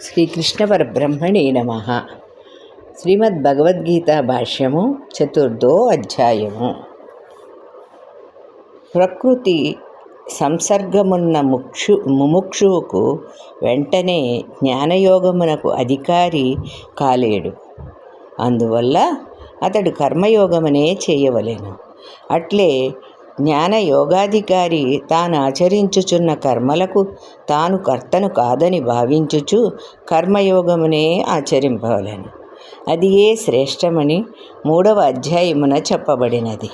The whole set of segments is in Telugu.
శ్రీకృష్ణ పరబ్రహ్మణే నమ. శ్రీమద్ భగవద్గీత భాష్యము చతుర్థో అధ్యాయము. ప్రకృతి సంసర్గమున్న ముక్షు ముముక్షువుకు వెంటనే జ్ఞానయోగమునకు అధికారి కాలేడు. అందువల్ల అతడు కర్మయోగమనే చేయవలేను. అట్లే జ్ఞాన యోగాధికారి తాను ఆచరించుచున్న కర్మలకు తాను కర్తను కాదని భావించుచు కర్మయోగమునే ఆచరింపవలను. అది ఏ శ్రేష్టమని మూడవ అధ్యాయమున చెప్పబడినది.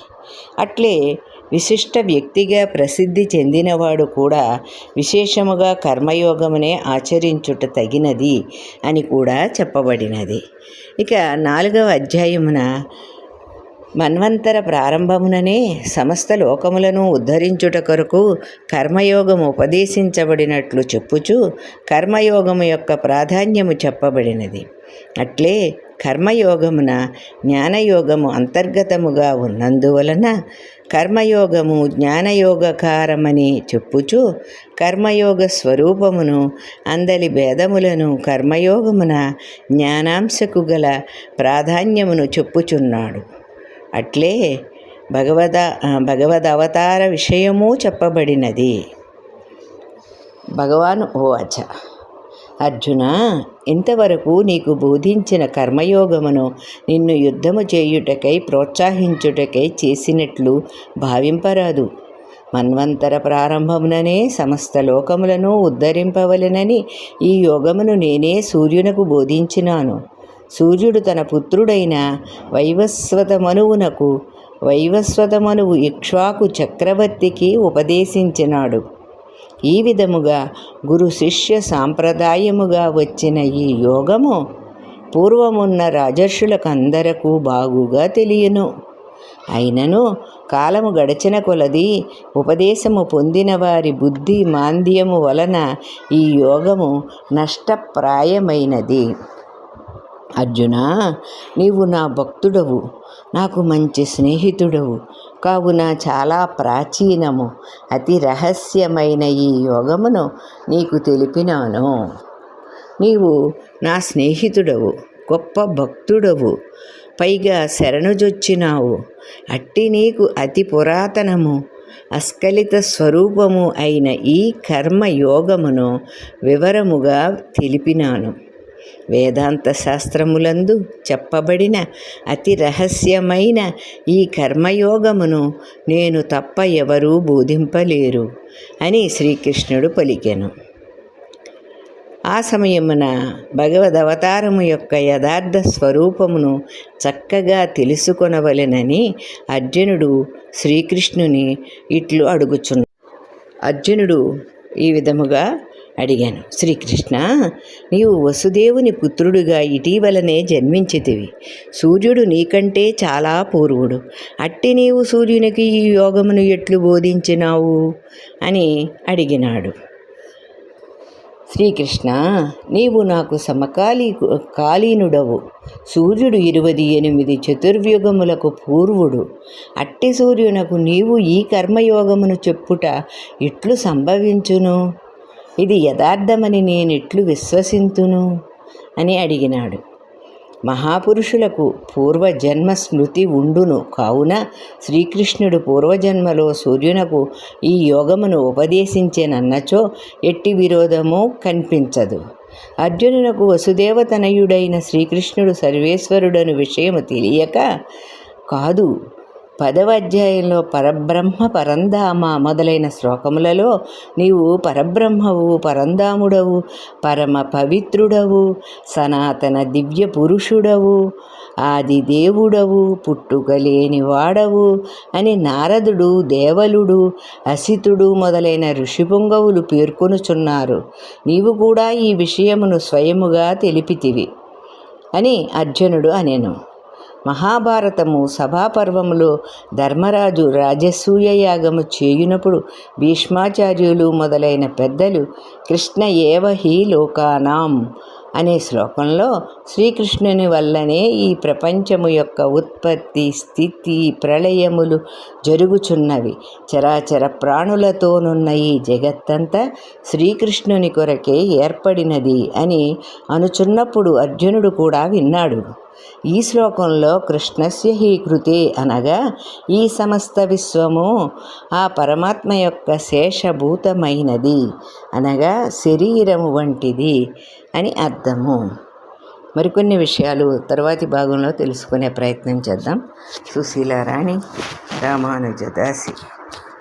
అట్లే విశిష్ట వ్యక్తిగా ప్రసిద్ధి చెందినవాడు కూడా విశేషముగా కర్మయోగమునే ఆచరించుట తగినది అని కూడా చెప్పబడినది. ఇక నాలుగవ అధ్యాయమున మన్వంతర ప్రారంభముననే సమస్త లోకములను ఉద్ధరించుట కొరకు కర్మయోగము ఉపదేశించబడినట్లు చెప్పుచు కర్మయోగము యొక్క ప్రాధాన్యము చెప్పబడినది. అట్లే కర్మయోగమున జ్ఞానయోగము అంతర్గతముగా ఉన్నందువలన కర్మయోగము జ్ఞానయోగకారమని చెప్పుచు కర్మయోగ స్వరూపమును అందలి భేదములను కర్మయోగమున జ్ఞానాంశకు గల ప్రాధాన్యమును చెప్పుచున్నాడు. అట్లే భగవద భగవద్ అవతార విషయము చెప్పబడినది. భగవాన్ ఓ అచ అర్జున ఇంతవరకు నీకు బోధించిన కర్మయోగమును నిన్ను యుద్ధము చేయుటకై ప్రోత్సహించుటకై చేసినట్లు భావింపరాదు. మన్వంతర ప్రారంభముననే సమస్త లోకములను ఉద్ధరింపవలెనని ఈ యోగమును నేనే సూర్యునకు బోధించినాను. సూర్యుడు తన పుత్రుడైన వైవస్వతమనువునకు వైవస్వతమనువు ఇక్ష్వాకు చక్రవర్తికి ఉపదేశించినాడు. ఈ విధముగా గురు శిష్య సాంప్రదాయముగా వచ్చిన ఈ యోగము పూర్వమున్న రాజర్షులకందరకు బాగుగా తెలియను. అయినను కాలము గడిచిన కొలది ఉపదేశము పొందిన వారి బుద్ధి మాంద్యము వలన ఈ యోగము నష్టప్రాయమైనది. అర్జున నీవు నా భక్తుడవు నాకు మంచి స్నేహితుడవు. కావున చాలా ప్రాచీనము అతి రహస్యమైన ఈ యోగమును నీకు తెలిపినాను. నీవు నా స్నేహితుడవు గొప్ప భక్తుడవు పైగా శరణుజొచ్చినావు. అట్టి నీకు అతి పురాతనము అస్కలిత స్వరూపము అయిన ఈ కర్మ యోగమును వివరముగా తెలిపినాను. వేదాంత శాస్త్రములందు చెప్పబడిన అతి రహస్యమైన ఈ కర్మయోగమును నేను తప్ప ఎవరూ బోధింపలేరు అని శ్రీకృష్ణుడు పలికెను. ఆ సమయమున భగవద్ అవతారము యొక్క యథార్థ స్వరూపమును చక్కగా తెలుసుకొనవలెనని అర్జునుడు శ్రీకృష్ణుని ఇట్లు అడుగుచున్నాడు. అర్జునుడు ఈ విధముగా అడిగాను. శ్రీకృష్ణ నీవు వసుదేవుని పుత్రుడిగా ఇటీవలనే జన్మించితివి. సూర్యుడు నీకంటే చాలా పూర్వుడు. అట్టి నీవు సూర్యునికి ఈ యోగమును ఎట్లు బోధించినావు? అని అడిగినాడు. శ్రీకృష్ణ నీవు నాకు సమకాలీ కాలీనుడవు. సూర్యుడు ఇరవై ఎనిమిది చతుర్వ్యుగములకు పూర్వుడు. అట్టి సూర్యునకు నీవు ఈ కర్మయోగమును చెప్పుట ఇట్లు సంభవించును? ఇది యథార్థమని నేనెట్లు విశ్వసింతును? అని అడిగినాడు. మహాపురుషులకు పూర్వజన్మ స్మృతి ఉండును. కావున శ్రీకృష్ణుడు పూర్వజన్మలో సూర్యునకు ఈ యోగమును ఉపదేశించేనన్నచో ఎట్టి విరోధమో కనిపించదు. అర్జునునకు వసుదేవతనయుడైన శ్రీకృష్ణుడు సర్వేశ్వరుడను విషయము తెలియక కాదు పదవ అధ్యాయంలో పరబ్రహ్మ పరంధామ మొదలైన శ్లోకములలో నీవు పరబ్రహ్మవు పరంధాముడవు పరమ పవిత్రుడవు సనాతన దివ్య పురుషుడవు ఆది దేవుడవు పుట్టుకలేని వాడవు అని నారదుడు దేవలుడు అసితుడు మొదలైన ఋషిపుంగవులు పేర్కొనుచున్నారు. నీవు కూడా ఈ విషయమును స్వయముగా తెలిపితివి అని అర్జునుడు అనెను. మహాభారతము సభాపర్వములో ధర్మరాజు రాజసూయ యాగము చేయునప్పుడు భీష్మాచార్యులు మొదలైన పెద్దలు కృష్ణ ఏవ హీ లోకానాం అనే శ్లోకంలో శ్రీకృష్ణుని వల్లనే ఈ ప్రపంచము యొక్క ఉత్పత్తి స్థితి ప్రళయములు జరుగుచున్నవి. చరాచర ప్రాణులతోనున్న ఈ జగత్తంతా శ్రీకృష్ణుని కొరకే ఏర్పడినది అని అనుచున్నప్పుడు అర్జునుడు కూడా విన్నాడు. ఈ శ్లోకంలో కృష్ణస్య హీ అనగా ఈ సమస్త విశ్వము ఆ పరమాత్మ యొక్క శేషభూతమైనది అనగా శరీరము వంటిది అని అర్థము. మరికొన్ని విషయాలు తర్వాతి భాగంలో తెలుసుకునే ప్రయత్నం చేద్దాం. సుశీల రాణి రామానుజదాసి